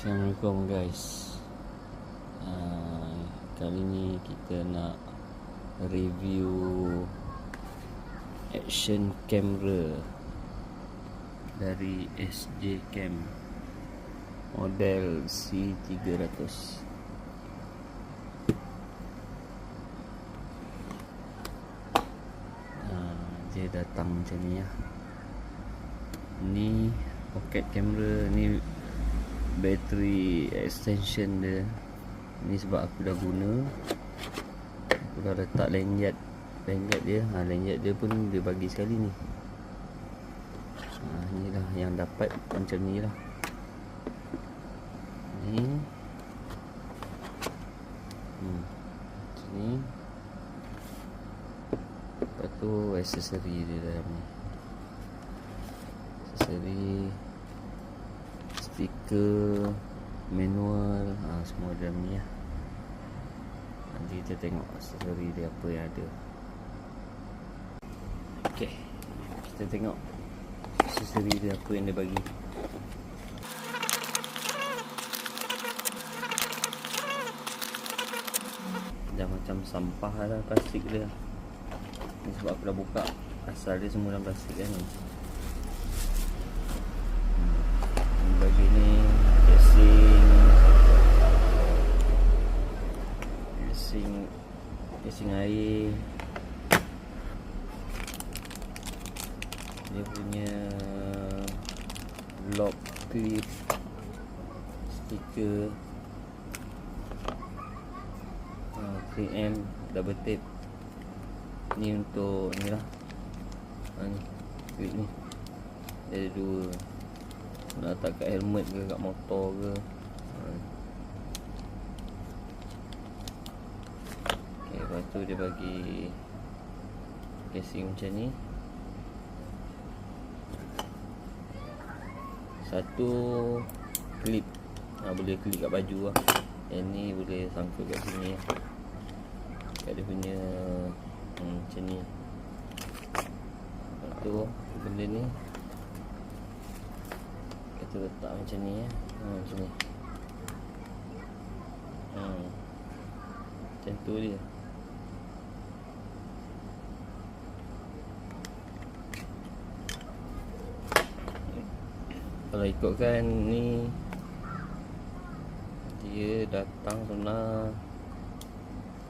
Assalamualaikum guys. Uh, Kali ni kita nak review action camera dari SJ Cam model C300 uh, dia datang macam ni lah ni pocket camera ni battery extension dia. Ni sebab aku dah guna. Aku dah letak lanyard lanyard dia. Ha, lanyard dia pun dia bagi sekali ni. Ha, ni lah yang dapat macam ni lah. Ni. Hmm. macam ni. Lepas tu aksesori dia dalam ni. Aksesori stiker manual ha, semua dalam ni lah. Nanti kita tengok aksesori dia apa yang ada. Ok kita tengok aksesori dia apa yang dia bagi. Dah macam sampah lah plastik dia. Ni sebab aku dah buka asal dia semua dalam plastik kan ni hmm. bagi ni casing casing casing air dia punya lock clip stiker. Uh, 3M double tape. Ni untuk ni lah. Ha, ni clip ni. Dia ada dua. Nak letak kat helmet ke kat motor ke. Ha. ok lepas tu dia bagi casing macam ni satu clip ha, boleh clip kat baju lah yang ni boleh sangkut kat sini lah kat dia punya hmm, macam ni lepas tu benda ni kita letak macam ni ya. Hmm, macam ni. Hmm. Macam tu dia. Kalau ikutkan ni dia datang sebenar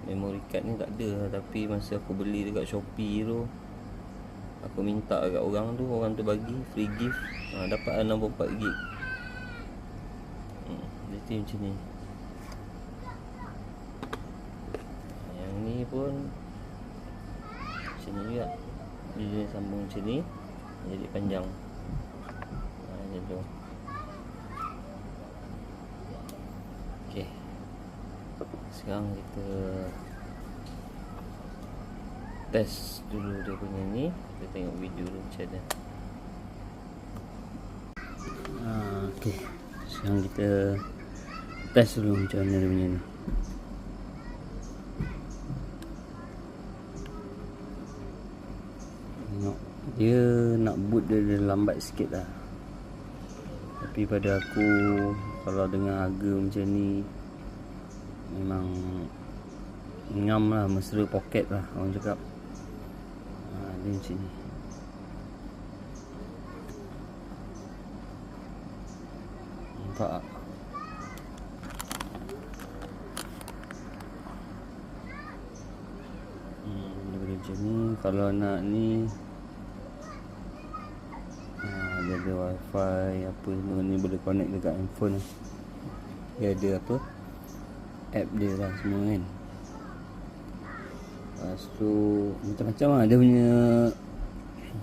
memory card ni tak ada tapi masa aku beli dekat Shopee tu Aku minta kat orang tu Orang tu bagi free gift. Ha, Dapat 64 gig. Hmm, Dia macam ni. Yang ni pun Macam ni juga. Dia, sambung macam ni Jadi panjang tu Okay. Sekarang kita test dulu dia punya ni. Kita tengok video dulu macam mana. Ha, ok sekarang kita test dulu macam mana dia punya ni. Dia nak boot dia, dia lambat sikit lah tapi pada aku kalau dengan harga macam ni memang ngam lah mesra poket lah orang cakap. Dia macam ni. Nampak tak? Hmm, macam ni kalau nak ni ha, ada wifi apa semua ni boleh connect dekat handphone. Dia ada apa? App dia lah semua kan. Lepas tu macam-macam lah dia punya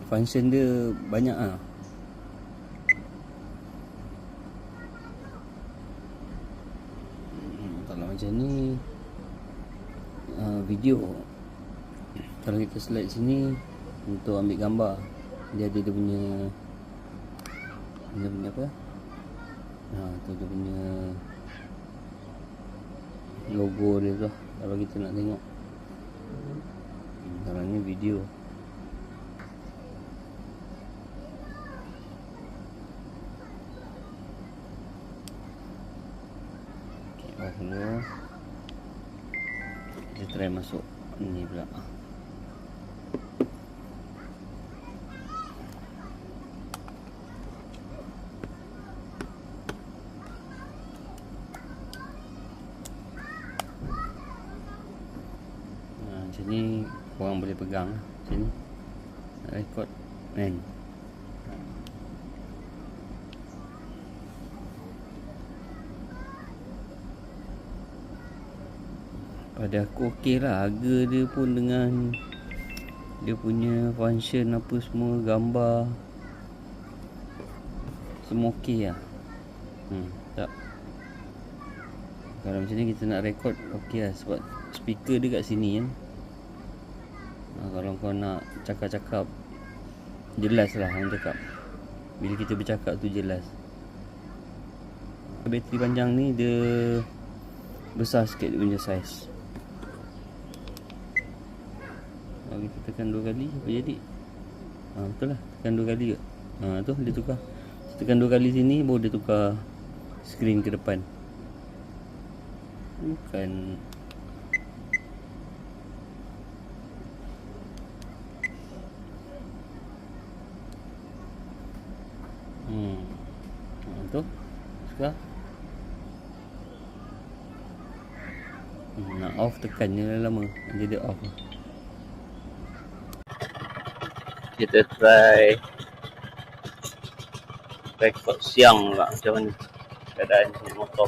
function dia banyak lah. Hmm, kalau macam ni uh, video. Kalau kita select sini untuk ambil gambar dia ada dia punya dia punya apa? Ha, tu dia punya logo dia tu kalau kita nak tengok. Kalau ni video. Off dulu kita try masuk ni pula Ha, macam ni korang boleh pegang lah. Macam ni. Nak record kan pada aku okey lah. Harga dia pun dengan dia punya function apa semua gambar semua okey lah. Hmm, tak. Kalau macam ni kita nak record okey lah sebab speaker dia kat sini kan. ha, kalau kau nak cakap-cakap jelas lah orang cakap. Bila kita bercakap tu jelas. Bateri panjang ni dia besar sikit dia punya size kalau kita tekan dua kali apa jadi? Ha, betul lah tekan dua kali ke ha, tu dia tukar. Tekan dua kali sini baru dia tukar skrin ke depan. Bukan Hmm. Tu. Suka. Hmm, nak off tekan je lah lama. Jadi dia off. lah. Kita try record siang pula macam mana keadaan motor.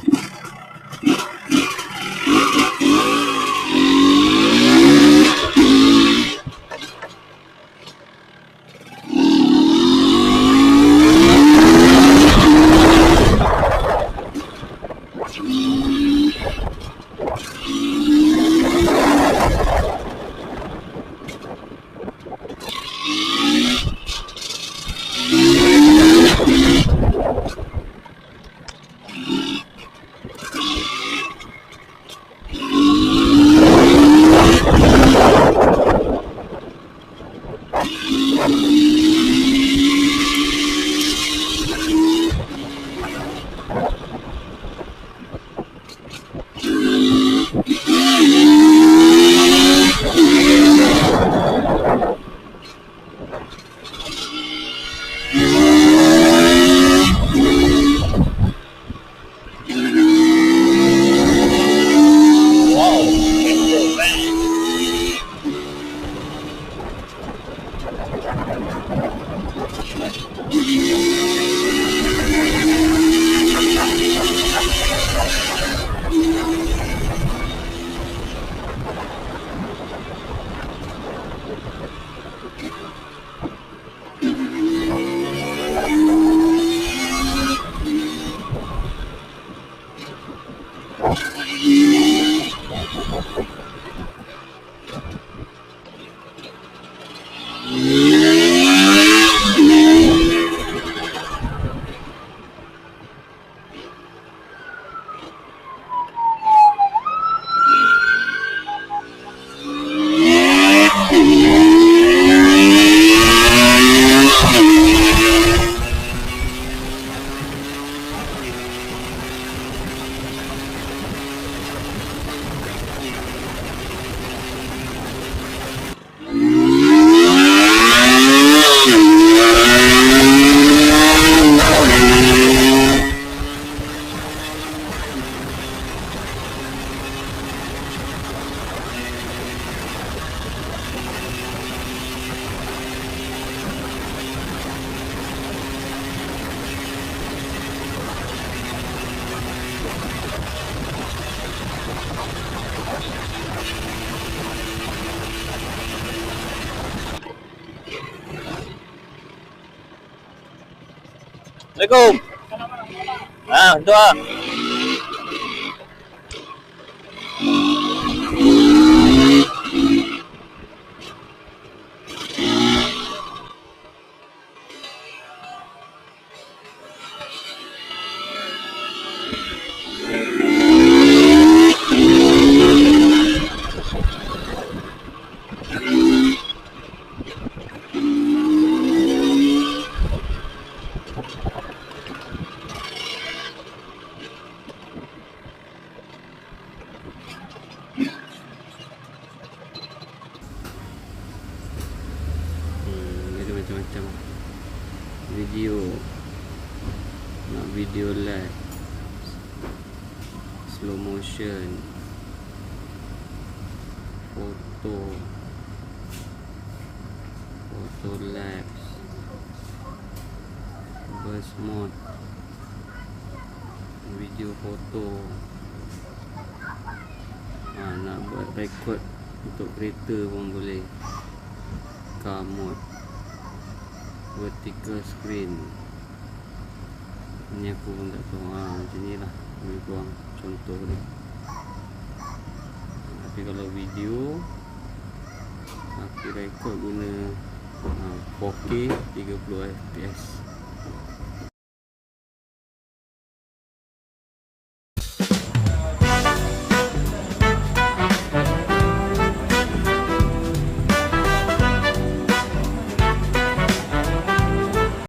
Assalamualaikum. Ah, tu ah. video nak video live slow motion foto foto lapse burst mode video foto ha, nak buat record untuk kereta pun boleh car mode vertical screen. Ni aku pun tak tahu. Ha, macam ni lah. Lebih kurang contoh dia tapi kalau video aku record guna ha, 4K 30 fps